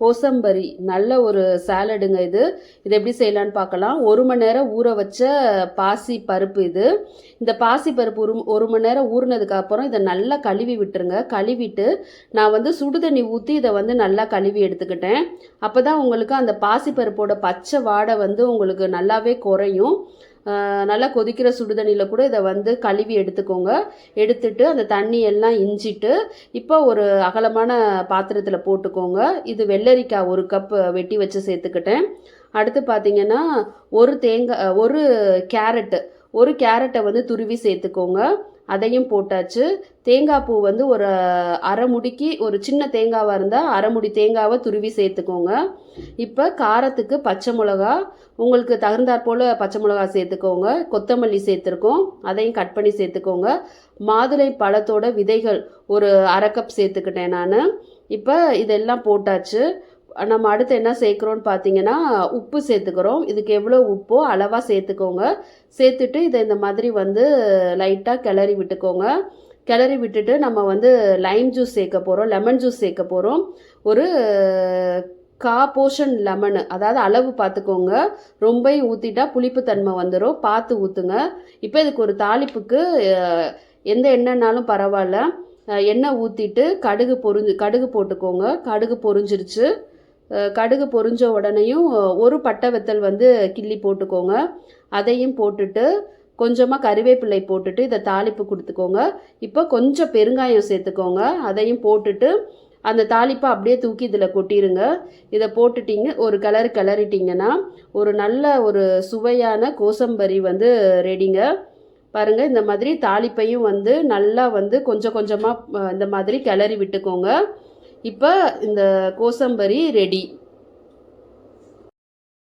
கோசம்பரி நல்ல ஒரு சாலடுங்க இது. இது எப்படி செய்யலான்னு பார்க்கலாம். ஒரு மணி நேரம் ஊற வச்ச பாசி பருப்பு இது. இந்த பாசி பருப்பு ஒரு ஒரு மணி நேரம் ஊறினதுக்கு அப்புறம் இதை நல்லா கழுவி விட்டுருங்க. கழுவிட்டு நான் வந்து சுடுதண்ணி ஊற்றி இதை வந்து நல்லா கழுவி எடுத்துக்கிட்டேன். அப்போ தான் உங்களுக்கு அந்த பாசி பருப்போட பச்சை வாடை வந்து உங்களுக்கு நல்லாவே குறையும். நல்லா கொதிக்கிற சுடுதண்ணியில் கூட இதை வந்து கழுவி எடுத்துக்கோங்க. எடுத்துட்டு அந்த தண்ணி எல்லாம் இஞ்சிட்டு இப்போ ஒரு அகலமான பாத்திரத்தில் போட்டுக்கோங்க. இது வெள்ளரிக்காய் ஒரு கப் வெட்டி வச்சு சேர்த்துக்கிட்டேன். அடுத்து பார்த்தீங்கன்னா ஒரு தேங்காய் ஒரு கேரட்டு ஒரு கேரட்டை வந்து துருவி சேர்த்துக்கோங்க. அதையும் போட்டாச்சு. தேங்காய் பூ வந்து ஒரு அரை முடிக்கு ஒரு சின்ன தேங்காவாக இருந்தால் அரை முடி தேங்காவை துருவி சேர்த்துக்கோங்க. இப்போ காரத்துக்கு பச்சை மிளகா உங்களுக்கு தகுந்தாற் போல் பச்சை மிளகா சேர்த்துக்கோங்க. கொத்தமல்லி சேர்த்துருக்கோம் அதையும் கட் பண்ணி சேர்த்துக்கோங்க. மாதுளை பழத்தோட விதைகள் ஒரு அரை கப் சேர்த்துக்கிட்டேன் நான். இப்போ இதெல்லாம் போட்டாச்சு. நம்ம அடுத்து என்ன சேர்க்குறோன்னு பார்த்தீங்கன்னா உப்பு சேர்த்துக்கிறோம். இதுக்கு எவ்வளோ உப்போ அளவாக சேர்த்துக்கோங்க. சேர்த்துட்டு இதை இந்த மாதிரி வந்து லைட்டாக கிளறி விட்டுக்கோங்க. கிளறி விட்டுட்டு நம்ம வந்து லைம் ஜூஸ் சேர்க்க போகிறோம் லெமன் ஜூஸ் சேர்க்க போகிறோம் ஒரு கா போர்ஷன் லெமனு அதாவது அளவு பார்த்துக்கோங்க ரொம்பையும் ஊற்றிட்டா புளிப்பு தன்மை வந்துடும் பார்த்து ஊற்றுங்க இப்போ இதுக்கு ஒரு தாளிப்புக்கு எந்த எண்ணெய்னாலும் பரவாயில்ல. எண்ணெய் ஊற்றிட்டு கடுகு பொரிஞ்சு கடுகு போட்டுக்கோங்க. கடுகு பொரிஞ்சிருச்சு. கடுகு பொறிஞ்ச உடனேயும் ஒரு பட்டை வெத்தல் வந்து கிள்ளி போட்டுக்கோங்க. அதையும் போட்டுட்டு கொஞ்சமாக கறிவேப்பிலை போட்டுட்டு இதை தாளிப்பு கொடுத்துக்கோங்க. இப்போ கொஞ்சம் பெருங்காயம் சேர்த்துக்கோங்க. அதையும் போட்டுட்டு அந்த தாளிப்பை அப்படியே தூக்கி இதில் கொட்டிடுங்க இதை போட்டுட்டீங்க ஒரு கலர் கிளறிட்டிங்கன்னா ஒரு நல்ல ஒரு சுவையான கோசம்பரி வந்து ரெடிங்க. பாருங்கள் இந்த மாதிரி தாளிப்பையும் வந்து நல்லா வந்து கொஞ்சம் கொஞ்சமாக இந்த மாதிரி கிளறி விட்டுக்கோங்க. இப்போ இந்த கோசம்பரி ரெடி